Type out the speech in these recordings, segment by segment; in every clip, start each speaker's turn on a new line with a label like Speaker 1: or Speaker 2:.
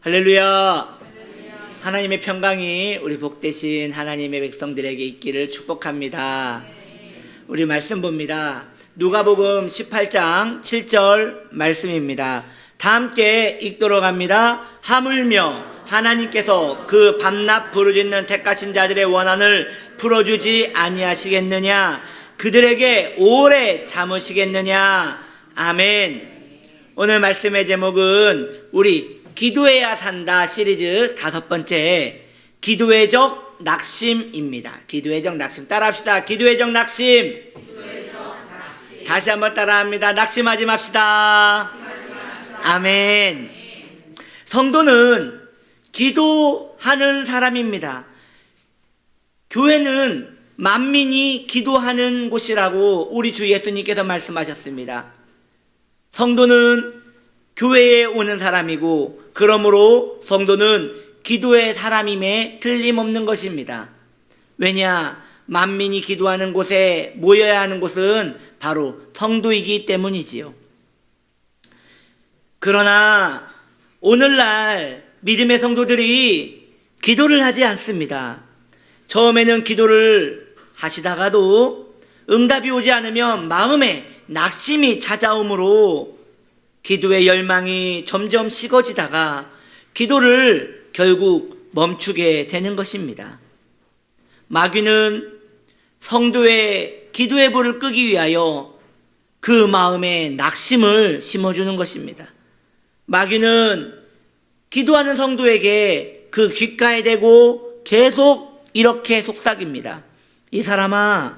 Speaker 1: 할렐루야. 하나님의 평강이 우리 복되신 하나님의 백성들에게 있기를 축복합니다. 우리 말씀 봅니다. 누가복음 18장 7절 말씀입니다. 다 함께 읽도록 합니다. 하물며 하나님께서 그 밤낮 부르짖는 택하신 자들의 원한을 풀어주지 아니하시겠느냐? 그들에게 오래 참으시겠느냐? 아멘. 오늘 말씀의 제목은 우리 기도해야 산다 시리즈 다섯 번째 기도의적 낙심입니다. 기도의적 낙심 따라합시다. 기도의적 낙심. 다시 한번 따라합니다. 낙심하지 맙시다. 아멘. 성도는 기도하는 사람입니다. 교회는 만민이 기도하는 곳이라고 우리 주 예수님께서 말씀하셨습니다. 성도는 교회에 오는 사람이고 그러므로 성도는 기도의 사람임에 틀림없는 것입니다. 왜냐? 만민이 기도하는 곳에 모여야 하는 곳은 바로 성도이기 때문이지요. 그러나 오늘날 믿음의 성도들이 기도를 하지 않습니다. 처음에는 기도를 하시다가도 응답이 오지 않으면 마음에 낙심이 찾아오므로 기도의 열망이 점점 식어지다가 기도를 결국 멈추게 되는 것입니다. 마귀는 성도의 기도의 불을 끄기 위하여 그 마음에 낙심을 심어주는 것입니다. 마귀는 기도하는 성도에게 그 귓가에 대고 계속 이렇게 속삭입니다. 이 사람아,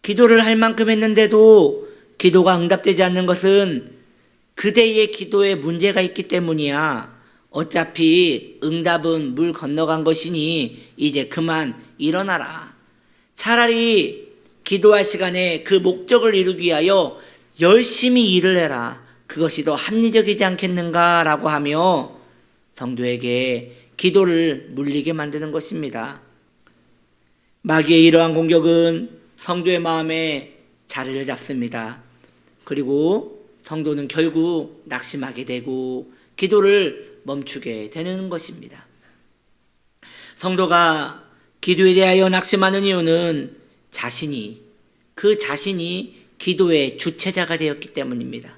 Speaker 1: 기도를 할 만큼 했는데도 기도가 응답되지 않는 것은 그대의 기도에 문제가 있기 때문이야. 어차피 응답은 물 건너간 것이니 이제 그만 일어나라. 차라리 기도할 시간에 그 목적을 이루기 위하여 열심히 일을 해라. 그것이 더 합리적이지 않겠는가라고 하며 성도에게 기도를 물리게 만드는 것입니다. 마귀의 이러한 공격은 성도의 마음에 자리를 잡습니다. 그리고 성도는 결국 낙심하게 되고 기도를 멈추게 되는 것입니다. 성도가 기도에 대하여 낙심하는 이유는 자신이, 그 자신이 기도의 주체자가 되었기 때문입니다.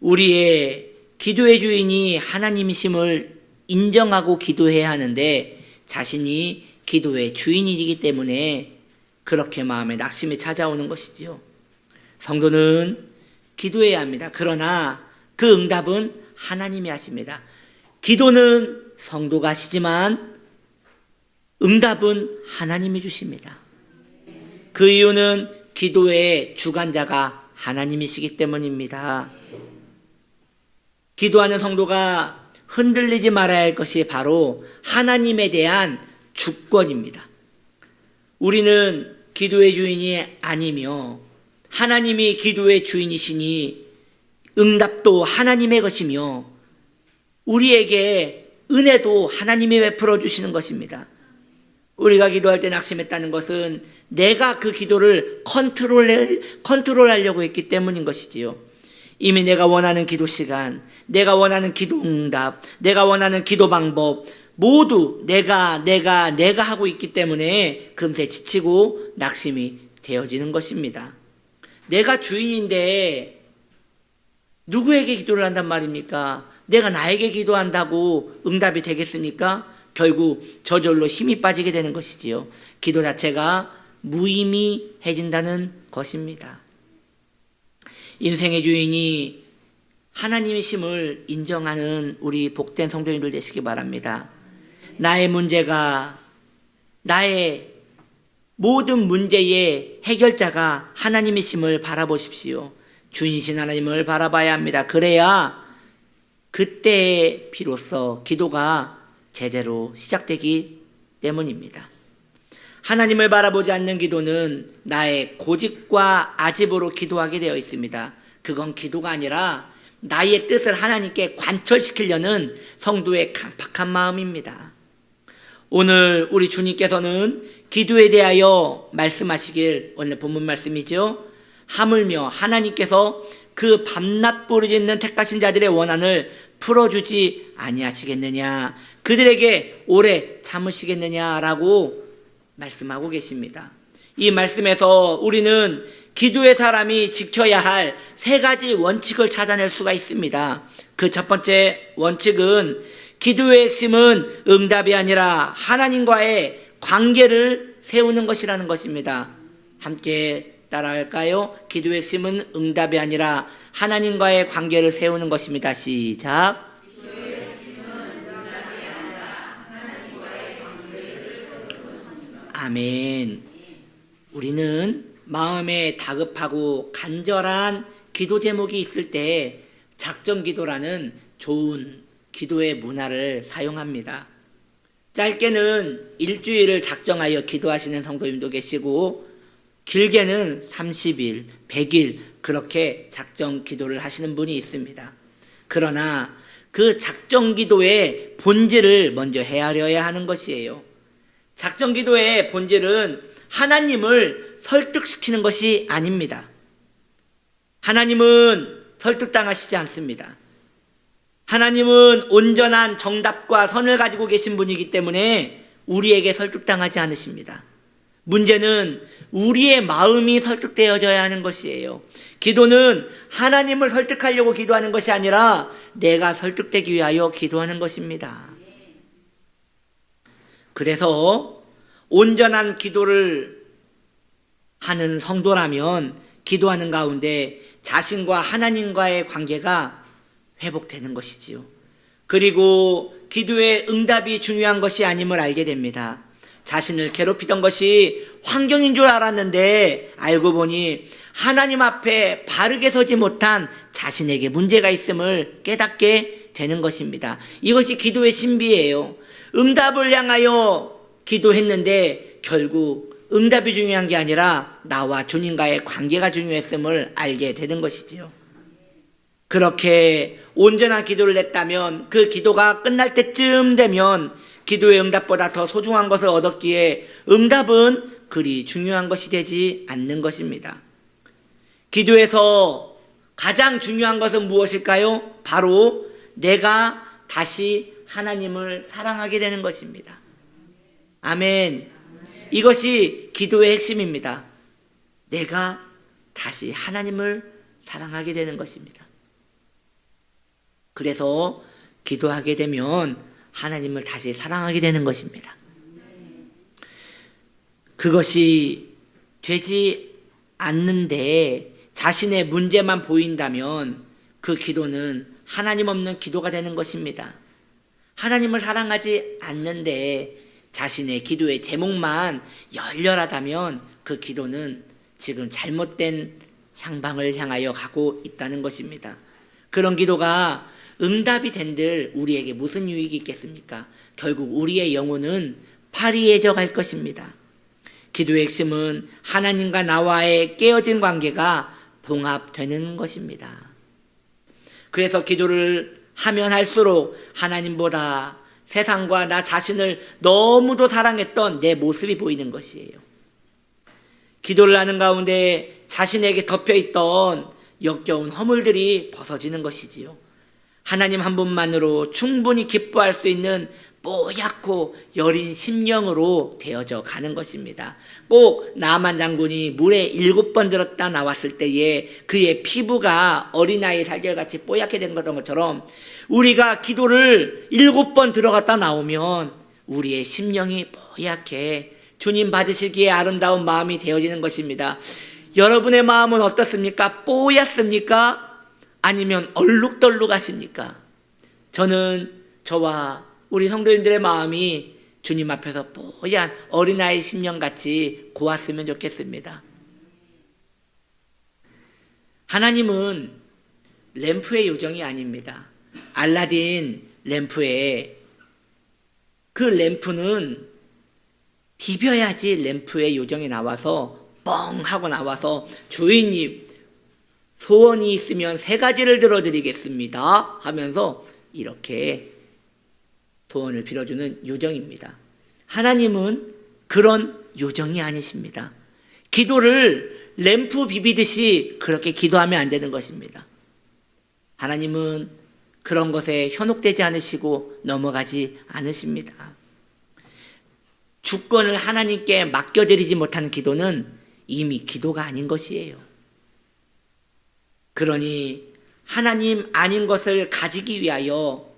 Speaker 1: 우리의 기도의 주인이 하나님이심을 인정하고 기도해야 하는데 자신이 기도의 주인이기 때문에 그렇게 마음에 낙심이 찾아오는 것이지요. 성도는 기도해야 합니다. 그러나 그 응답은 하나님이 하십니다. 기도는 성도가 하시지만 응답은 하나님이 주십니다. 그 이유는 기도의 주관자가 하나님이시기 때문입니다. 기도하는 성도가 흔들리지 말아야 할 것이 바로 하나님에 대한 주권입니다. 우리는 기도의 주인이 아니며 하나님이 기도의 주인이시니 응답도 하나님의 것이며 우리에게 은혜도 하나님이 베풀어 주시는 것입니다. 우리가 기도할 때 낙심했다는 것은 내가 그 기도를 컨트롤, 컨트롤하려고 했기 때문인 것이지요. 이미 내가 원하는 기도 시간, 내가 원하는 기도 응답, 내가 원하는 기도 방법, 모두 내가, 내가, 내가 하고 있기 때문에 금세 지치고 낙심이 되어지는 것입니다. 내가 주인인데 누구에게 기도를 한단 말입니까? 내가 나에게 기도한다고 응답이 되겠습니까? 결국 저절로 힘이 빠지게 되는 것이지요. 기도 자체가 무의미해진다는 것입니다. 인생의 주인이 하나님의 심을 인정하는 우리 복된 성도님들 되시기 바랍니다. 나의 문제가 나의 모든 문제의 해결자가 하나님의 심을 바라보십시오. 주인이신 하나님을 바라봐야 합니다. 그래야 그때 비로소 기도가 제대로 시작되기 때문입니다. 하나님을 바라보지 않는 기도는 나의 고집과 아집으로 기도하게 되어 있습니다. 그건 기도가 아니라 나의 뜻을 하나님께 관철시키려는 성도의 강팍한 마음입니다. 오늘 우리 주님께서는 기도에 대하여 말씀하시길 오늘 본문 말씀이죠. 하물며 하나님께서 그 밤낮 부르짖는 택하신 자들의 원한을 풀어주지 아니하시겠느냐 그들에게 오래 참으시겠느냐라고 말씀하고 계십니다. 이 말씀에서 우리는 기도의 사람이 지켜야 할 세 가지 원칙을 찾아낼 수가 있습니다. 그 첫 번째 원칙은 기도의 핵심은 응답이 아니라 하나님과의 관계를 세우는 것이라는 것입니다. 함께 따라할까요? 기도의 핵심은 응답이 아니라 하나님과의 관계를 세우는 것입니다. 시작. 아멘. 우리는 마음에 다급하고 간절한 기도 제목이 있을 때 작정 기도라는 좋은 기도의 문화를 사용합니다. 짧게는 일주일을 작정하여 기도하시는 성도님도 계시고 길게는 30일, 100일 그렇게 작정 기도를 하시는 분이 있습니다. 그러나 그 작정 기도의 본질을 먼저 헤아려야 하는 것이에요. 작정 기도의 본질은 하나님을 설득시키는 것이 아닙니다. 하나님은 설득당하시지 않습니다. 하나님은 온전한 정답과 선을 가지고 계신 분이기 때문에 우리에게 설득당하지 않으십니다. 문제는 우리의 마음이 설득되어져야 하는 것이에요. 기도는 하나님을 설득하려고 기도하는 것이 아니라 내가 설득되기 위하여 기도하는 것입니다. 그래서 온전한 기도를 하는 성도라면 기도하는 가운데 자신과 하나님과의 관계가 회복되는 것이지요. 그리고 기도의 응답이 중요한 것이 아님을 알게 됩니다. 자신을 괴롭히던 것이 환경인 줄 알았는데 알고 보니 하나님 앞에 바르게 서지 못한 자신에게 문제가 있음을 깨닫게 되는 것입니다. 이것이 기도의 신비예요. 응답을 향하여 기도했는데 결국 응답이 중요한 게 아니라 나와 주님과의 관계가 중요했음을 알게 되는 것이지요. 그렇게 온전한 기도를 했다면 그 기도가 끝날 때쯤 되면 기도의 응답보다 더 소중한 것을 얻었기에 응답은 그리 중요한 것이 되지 않는 것입니다. 기도에서 가장 중요한 것은 무엇일까요? 바로 내가 다시 하나님을 사랑하게 되는 것입니다. 아멘. 이것이 기도의 핵심입니다. 내가 다시 하나님을 사랑하게 되는 것입니다. 그래서 기도하게 되면 하나님을 다시 사랑하게 되는 것입니다. 그것이 되지 않는데 자신의 문제만 보인다면 그 기도는 하나님 없는 기도가 되는 것입니다. 하나님을 사랑하지 않는데 자신의 기도의 제목만 열렬하다면 그 기도는 지금 잘못된 향방을 향하여 가고 있다는 것입니다. 그런 기도가 응답이 된들 우리에게 무슨 유익이 있겠습니까? 결국 우리의 영혼은 파리해져 갈 것입니다. 기도의 핵심은 하나님과 나와의 깨어진 관계가 봉합되는 것입니다. 그래서 기도를 하면 할수록 하나님보다 세상과 나 자신을 너무도 사랑했던 내 모습이 보이는 것이에요. 기도를 하는 가운데 자신에게 덮여 있던 역겨운 허물들이 벗어지는 것이지요. 하나님 한 분만으로 충분히 기뻐할 수 있는 뽀얗고 여린 심령으로 되어져 가는 것입니다. 꼭 나만 장군이 물에 일곱 번 들었다 나왔을 때에 그의 피부가 어린아이 살결같이 뽀얗게 된 것처럼 우리가 기도를 일곱 번 들어갔다 나오면 우리의 심령이 뽀얗게 주님 받으시기에 아름다운 마음이 되어지는 것입니다. 여러분의 마음은 어떻습니까? 뽀얗습니까? 아니면 얼룩덜룩 하십니까? 저는 저와 우리 성도님들의 마음이 주님 앞에서 뽀얀 어린아이 심령같이 고왔으면 좋겠습니다. 하나님은 램프의 요정이 아닙니다. 알라딘 램프에 그 램프는 디벼야지 램프의 요정이 나와서 뻥 하고 나와서 주인님 소원이 있으면 세 가지를 들어드리겠습니다 하면서 이렇게 소원을 빌어주는 요정입니다. 하나님은 그런 요정이 아니십니다. 기도를 램프 비비듯이 그렇게 기도하면 안 되는 것입니다. 하나님은 그런 것에 현혹되지 않으시고 넘어가지 않으십니다. 주권을 하나님께 맡겨드리지 못하는 기도는 이미 기도가 아닌 것이에요. 그러니 하나님 아닌 것을 가지기 위하여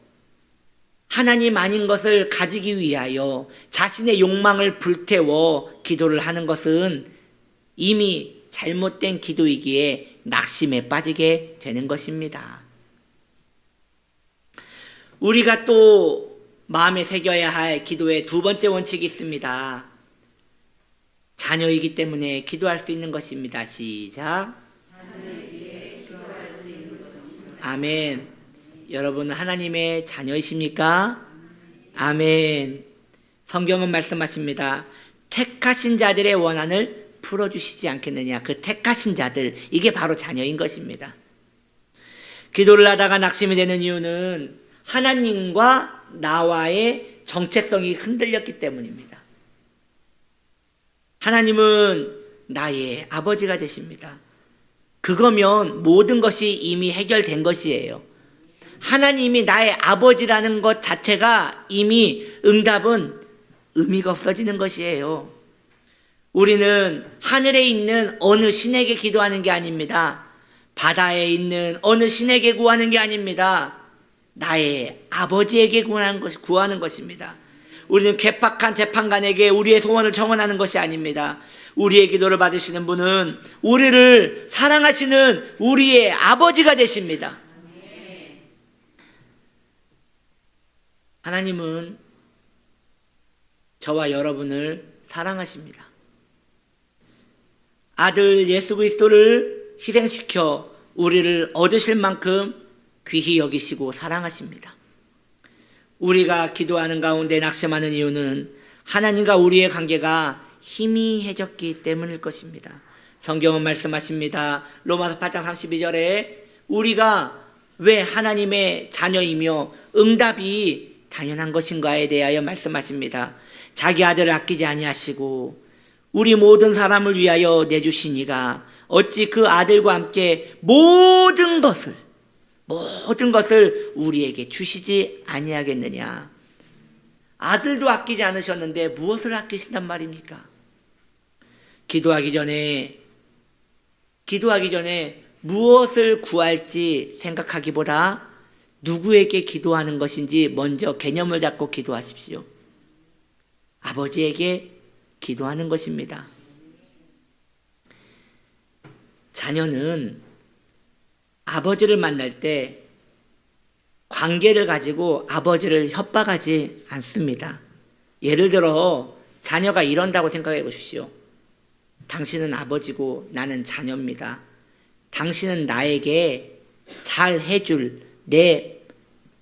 Speaker 1: 하나님 아닌 것을 가지기 위하여 자신의 욕망을 불태워 기도를 하는 것은 이미 잘못된 기도이기에 낙심에 빠지게 되는 것입니다. 우리가 또 마음에 새겨야 할 기도의 두 번째 원칙이 있습니다. 자녀이기 때문에 기도할 수 있는 것입니다. 시작. 아멘. 여러분은 하나님의 자녀이십니까? 아멘. 성경은 말씀하십니다. 택하신 자들의 원한을 풀어주시지 않겠느냐. 그 택하신 자들, 이게 바로 자녀인 것입니다. 기도를 하다가 낙심이 되는 이유는 하나님과 나와의 정체성이 흔들렸기 때문입니다. 하나님은 나의 아버지가 되십니다. 그거면 모든 것이 이미 해결된 것이에요. 하나님이 나의 아버지라는 것 자체가 이미 응답은 의미가 없어지는 것이에요. 우리는 하늘에 있는 어느 신에게 기도하는 게 아닙니다. 바다에 있는 어느 신에게 구하는 게 아닙니다. 나의 아버지에게 구하는, 것, 구하는 것입니다. 우리는 개팍한 재판관에게 우리의 소원을 청원하는 것이 아닙니다. 우리의 기도를 받으시는 분은 우리를 사랑하시는 우리의 아버지가 되십니다. 하나님은 저와 여러분을 사랑하십니다. 아들 예수 그리스도를 희생시켜 우리를 얻으실 만큼 귀히 여기시고 사랑하십니다. 우리가 기도하는 가운데 낙심하는 이유는 하나님과 우리의 관계가 희미해졌기 때문일 것입니다. 성경은 말씀하십니다. 로마서 8장 32절에 우리가 왜 하나님의 자녀이며 응답이 당연한 것인가에 대하여 말씀하십니다. 자기 아들을 아끼지 아니하시고 우리 모든 사람을 위하여 내주시니가 어찌 그 아들과 함께 모든 것을 모든 것을 우리에게 주시지 아니하겠느냐. 아들도 아끼지 않으셨는데 무엇을 아끼신단 말입니까? 기도하기 전에 기도하기 전에 무엇을 구할지 생각하기보다 누구에게 기도하는 것인지 먼저 개념을 잡고 기도하십시오. 아버지에게 기도하는 것입니다. 자녀는 아버지를 만날 때 관계를 가지고 아버지를 협박하지 않습니다. 예를 들어 자녀가 이런다고 생각해 보십시오. 당신은 아버지고 나는 자녀입니다. 당신은 나에게 잘 해줄 내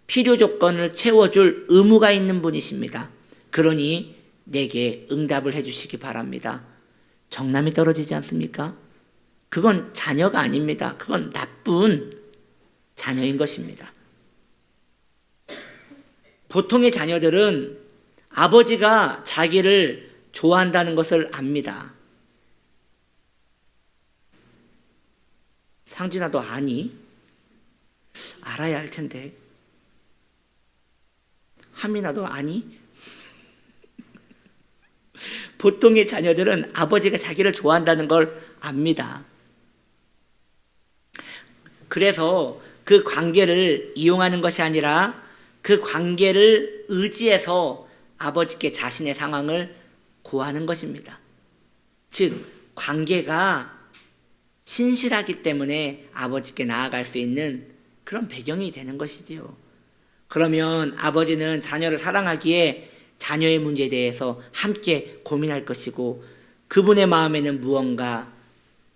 Speaker 1: 필요 조건을 채워줄 의무가 있는 분이십니다. 그러니 내게 응답을 해주시기 바랍니다. 정남이 떨어지지 않습니까? 그건 자녀가 아닙니다. 그건 나쁜 자녀인 것입니다. 보통의 자녀들은 아버지가 자기를 좋아한다는 것을 압니다. 상진아, 너 아니? 알아야 할 텐데. 하민아, 너 아니? 보통의 자녀들은 아버지가 자기를 좋아한다는 걸 압니다. 그래서 그 관계를 이용하는 것이 아니라 그 관계를 의지해서 아버지께 자신의 상황을 고하는 것입니다. 즉, 관계가 신실하기 때문에 아버지께 나아갈 수 있는 그런 배경이 되는 것이지요. 그러면 아버지는 자녀를 사랑하기에 자녀의 문제에 대해서 함께 고민할 것이고 그분의 마음에는 무언가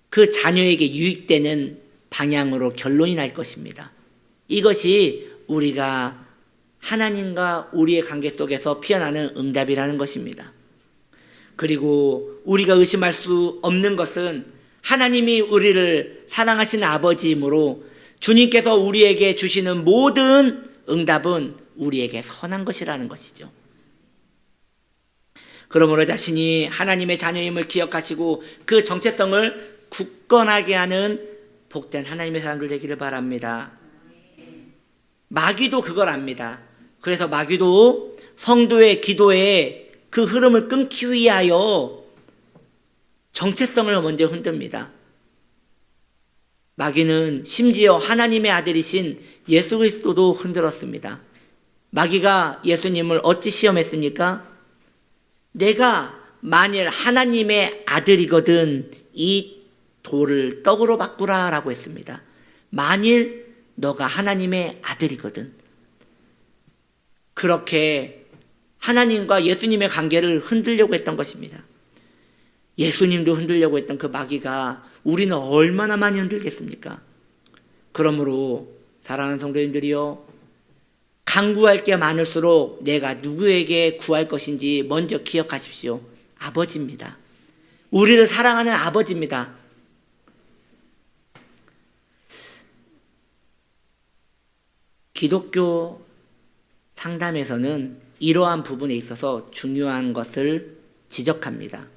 Speaker 1: 그 자녀에게 유익되는 방향으로 결론이 날 것입니다. 이것이 우리가 하나님과 우리의 관계 속에서 피어나는 응답이라는 것입니다. 그리고 우리가 의심할 수 없는 것은 하나님이 우리를 사랑하시는 아버지이므로 주님께서 우리에게 주시는 모든 응답은 우리에게 선한 것이라는 것이죠. 그러므로 자신이 하나님의 자녀임을 기억하시고 그 정체성을 굳 굳건하게 하는 복된 하나님의 사람들 되기를 바랍니다. 마귀도 그걸 압니다. 그래서 마귀도 성도의 기도에 그 흐름을 끊기 위하여 정체성을 먼저 흔듭니다. 마귀는 심지어 하나님의 아들이신 예수 그리스도도 흔들었습니다. 마귀가 예수님을 어찌 시험했습니까? 내가 만일 하나님의 아들이거든 이 돌을 떡으로 바꾸라 라고 했습니다. 만일 너가 하나님의 아들이거든. 그렇게 하나님과 예수님의 관계를 흔들려고 했던 것입니다. 예수님도 흔들려고 했던 그 마귀가 우리는 얼마나 많이 흔들겠습니까? 그러므로 사랑하는 성도님들이요. 강구할 게 많을수록 내가 누구에게 구할 것인지 먼저 기억하십시오. 아버지입니다. 우리를 사랑하는 아버지입니다. 기독교 상담에서는 이러한 부분에 있어서 중요한 것을 지적합니다.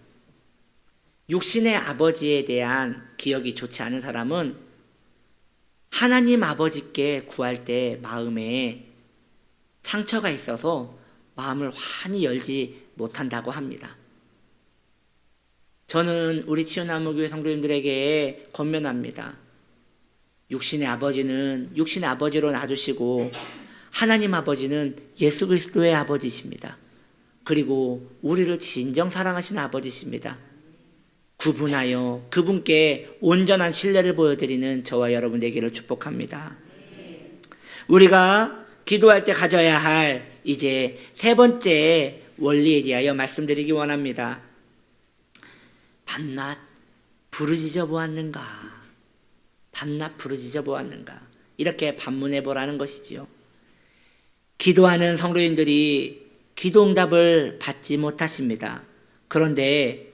Speaker 1: 육신의 아버지에 대한 기억이 좋지 않은 사람은 하나님 아버지께 구할 때 마음에 상처가 있어서 마음을 환히 열지 못한다고 합니다. 저는 우리 치유나무교회 성도님들에게 권면합니다. 육신의 아버지는 육신의 아버지로 놔두시고 하나님 아버지는 예수 그리스도의 아버지십니다. 그리고 우리를 진정 사랑하시는 아버지십니다. 구분하여 그분께 온전한 신뢰를 보여드리는 저와 여러분 되기를 축복합니다. 우리가 기도할 때 가져야 할 이제 세 번째 원리에 대하여 말씀드리기 원합니다. 밤낮 부르짖어 보았는가? 밤낮 부르짖어 보았는가? 이렇게 반문해 보라는 것이지요. 기도하는 성도님들이 기도 응답을 받지 못하십니다. 그런데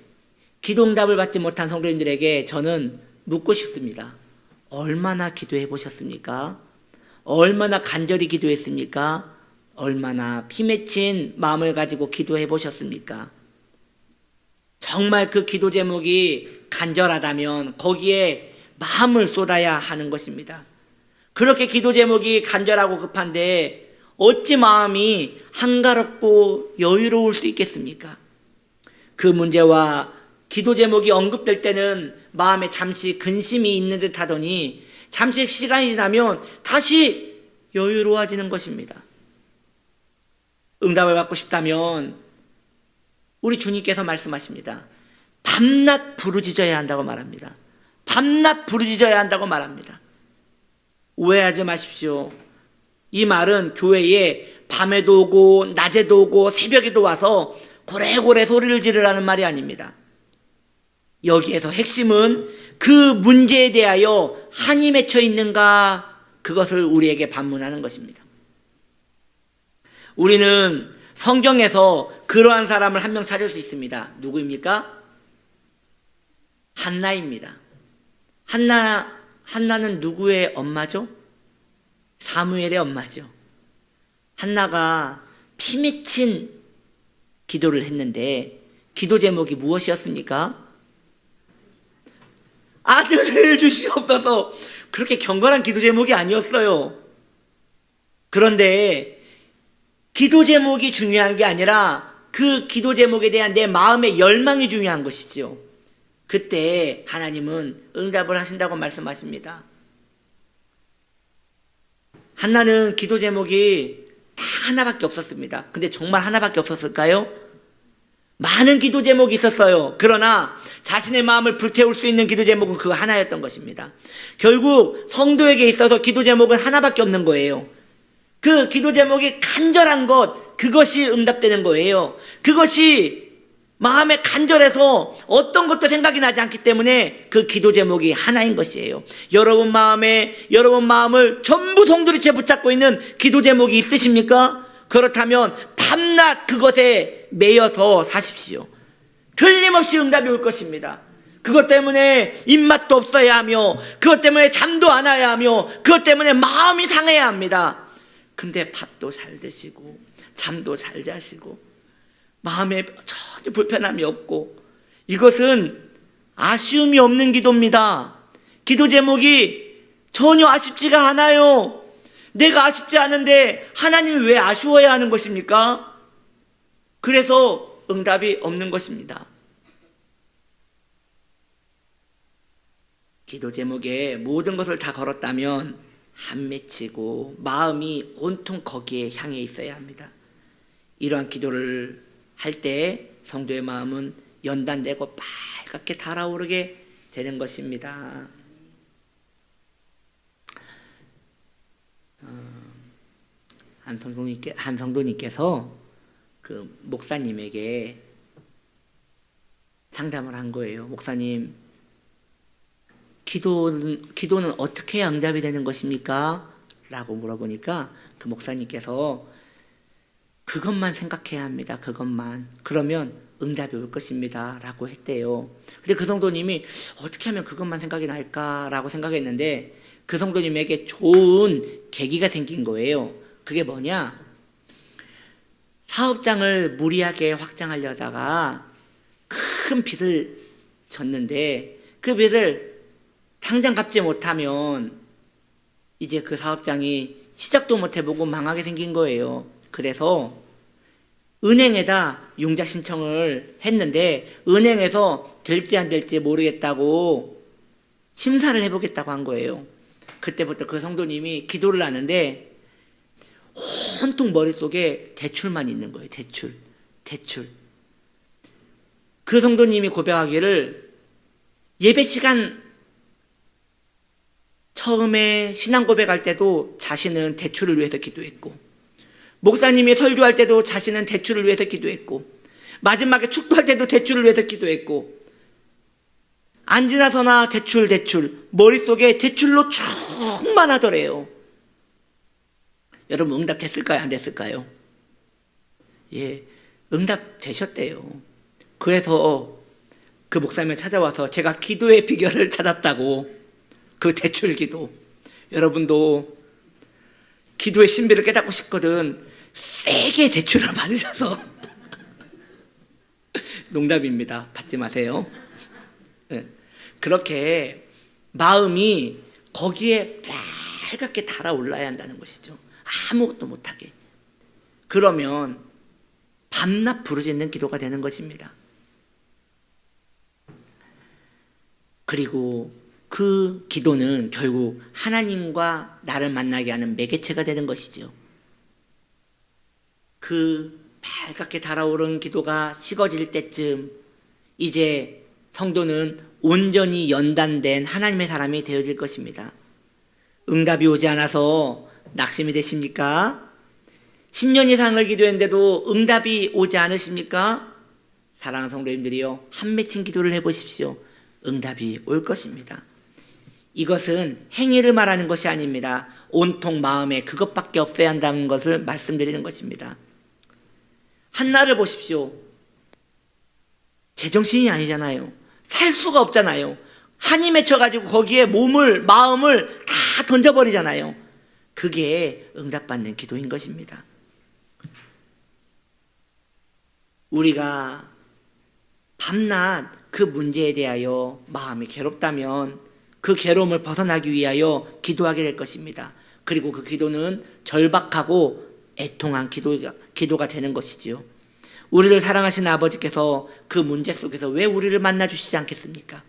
Speaker 1: 기도응답을 받지 못한 성도님들에게 저는 묻고 싶습니다. 얼마나 기도해 보셨습니까? 얼마나 간절히 기도했습니까? 얼마나 피맺힌 마음을 가지고 기도해 보셨습니까? 정말 그 기도 제목이 간절하다면 거기에 마음을 쏟아야 하는 것입니다. 그렇게 기도 제목이 간절하고 급한데 어찌 마음이 한가롭고 여유로울 수 있겠습니까? 그 문제와 기도 제목이 언급될 때는 마음에 잠시 근심이 있는 듯 하더니 잠시 시간이 지나면 다시 여유로워지는 것입니다. 응답을 받고 싶다면 우리 주님께서 말씀하십니다. 밤낮 부르짖어야 한다고 말합니다. 밤낮 부르짖어야 한다고 말합니다. 오해하지 마십시오. 이 말은 교회에 밤에도 오고 낮에도 오고 새벽에도 와서 고래고래 소리를 지르라는 말이 아닙니다. 여기에서 핵심은 그 문제에 대하여 한이 맺혀 있는가 그것을 우리에게 반문하는 것입니다. 우리는 성경에서 그러한 사람을 한 명 찾을 수 있습니다. 누구입니까? 한나입니다. 한나 한나는 누구의 엄마죠? 사무엘의 엄마죠. 한나가 피 맺힌 기도를 했는데 기도 제목이 무엇이었습니까? 아들을 주시옵소서. 그렇게 경건한 기도 제목이 아니었어요. 그런데 기도 제목이 중요한 게 아니라 그 기도 제목에 대한 내 마음의 열망이 중요한 것이죠. 그때 하나님은 응답을 하신다고 말씀하십니다. 한나는 기도 제목이 다 하나밖에 없었습니다. 근데 정말 하나밖에 없었을까요? 많은 기도 제목이 있었어요. 그러나 자신의 마음을 불태울 수 있는 기도 제목은 그 하나였던 것입니다. 결국 성도에게 있어서 기도 제목은 하나밖에 없는 거예요. 그 기도 제목이 간절한 것, 그것이 응답되는 거예요. 그것이 마음에 간절해서 어떤 것도 생각이 나지 않기 때문에 그 기도 제목이 하나인 것이에요. 여러분 마음에, 여러분 마음을 전부 송두리째 붙잡고 있는 기도 제목이 있으십니까? 그렇다면 밤낮 그것에 매여서 사십시오. 틀림없이 응답이 올 것입니다. 그것 때문에 입맛도 없어야 하며, 그것 때문에 잠도 안 와야 하며, 그것 때문에 마음이 상해야 합니다. 근데 밥도 잘 드시고, 잠도 잘 자시고, 마음에 전혀 불편함이 없고, 이것은 아쉬움이 없는 기도입니다. 기도 제목이 전혀 아쉽지가 않아요. 내가 아쉽지 않은데 하나님이 왜 아쉬워야 하는 것입니까? 그래서 응답이 없는 것입니다. 기도 제목에 모든 것을 다 걸었다면 한 맺히고 마음이 온통 거기에 향해 있어야 합니다. 이러한 기도를 할 때 성도의 마음은 연단되고 빨갛게 달아오르게 되는 것입니다. 어, 한한 성도님께서 그 목사님에게 상담을 한 거예요. 목사님, 기도는 기도는 어떻게 해야 응답이 되는 것입니까? 라고 물어보니까 그 목사님께서 그것만 생각해야 합니다. 그것만. 그러면 응답이 올 것입니다. 라고 했대요. 근데 그 성도님이 어떻게 하면 그것만 생각이 날까라고 생각했는데 그 성도님에게 좋은 계기가 생긴 거예요. 그게 뭐냐? 사업장을 무리하게 확장하려다가 큰 빚을 졌는데 그 빚을 당장 갚지 못하면 이제 그 사업장이 시작도 못 해보고 망하게 생긴 거예요. 그래서 은행에다 융자 신청을 했는데 은행에서 될지 안 될지 모르겠다고 심사를 해보겠다고 한 거예요. 그때부터 그 성도님이 기도를 하는데 온통 머릿속에 대출만 있는 거예요. 대출. 대출. 그 성도님이 고백하기를 예배 시간 처음에 신앙 고백할 때도 자신은 대출을 위해서 기도했고 목사님이 설교할 때도 자신은 대출을 위해서 기도했고 마지막에 축도할 때도 대출을 위해서 기도했고 안 지나서나 대출 대출 머릿속에 대출로 충만하더래요. 여러분 응답 됐을까요? 안 됐을까요? 예, 응답 되셨대요. 그래서 그 목사님을 찾아와서 제가 기도의 비결을 찾았다고 그 대출 기도. 여러분도 기도의 신비를 깨닫고 싶거든. 세게 대출을 받으셔서 농담입니다. 받지 마세요. 예. 그렇게 마음이 거기에 빨갛게 달아올라야 한다는 것이죠. 아무것도 못하게. 그러면 밤낮 부르짖는 기도가 되는 것입니다. 그리고 그 기도는 결국 하나님과 나를 만나게 하는 매개체가 되는 것이죠. 그 밝게 달아오른 기도가 식어질 때쯤 이제 성도는 온전히 연단된 하나님의 사람이 되어질 것입니다. 응답이 오지 않아서 낙심이 되십니까? 10년 이상을 기도했는데도 응답이 오지 않으십니까? 사랑하는 성도님들이요, 한 맺힌 기도를 해보십시오. 응답이 올 것입니다. 이것은 행위를 말하는 것이 아닙니다. 온통 마음에 그것밖에 없어야 한다는 것을 말씀드리는 것입니다. 한나를 보십시오. 제정신이 아니잖아요. 살 수가 없잖아요. 한이 맺혀가지고 거기에 몸을, 마음을 다 던져버리잖아요. 그게 응답받는 기도인 것입니다. 우리가 밤낮 그 문제에 대하여 마음이 괴롭다면 그 괴로움을 벗어나기 위하여 기도하게 될 것입니다. 그리고 그 기도는 절박하고 애통한 기도가, 기도가 되는 것이지요. 우리를 사랑하신 아버지께서 그 문제 속에서 왜 우리를 만나 주시지 않겠습니까?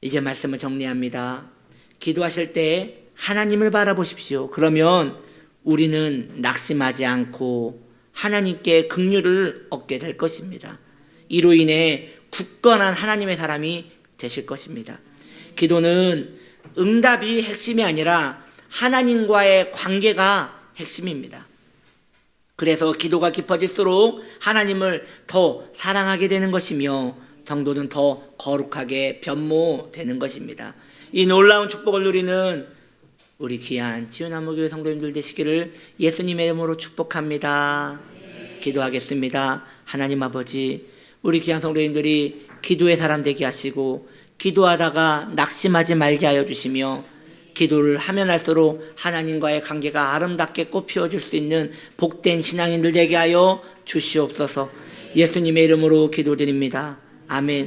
Speaker 1: 이제 말씀을 정리합니다. 기도하실 때 하나님을 바라보십시오. 그러면 우리는 낙심하지 않고 하나님께 긍휼을 얻게 될 것입니다. 이로 인해 굳건한 하나님의 사람이 되실 것입니다. 기도는 응답이 핵심이 아니라 하나님과의 관계가 핵심입니다. 그래서 기도가 깊어질수록 하나님을 더 사랑하게 되는 것이며 성도는 더 거룩하게 변모되는 것입니다. 이 놀라운 축복을 누리는 우리 귀한 지은나무교회 성도님들 되시기를 예수님의 이름으로 축복합니다. 기도하겠습니다. 하나님 아버지, 우리 귀한 성도님들이 기도의 사람 되게 하시고 기도하다가 낙심하지 말게 하여 주시며 기도를 하면 할수록 하나님과의 관계가 아름답게 꽃피워질 수 있는 복된 신앙인들 되게 하여 주시옵소서 예수님의 이름으로 기도드립니다. 아멘.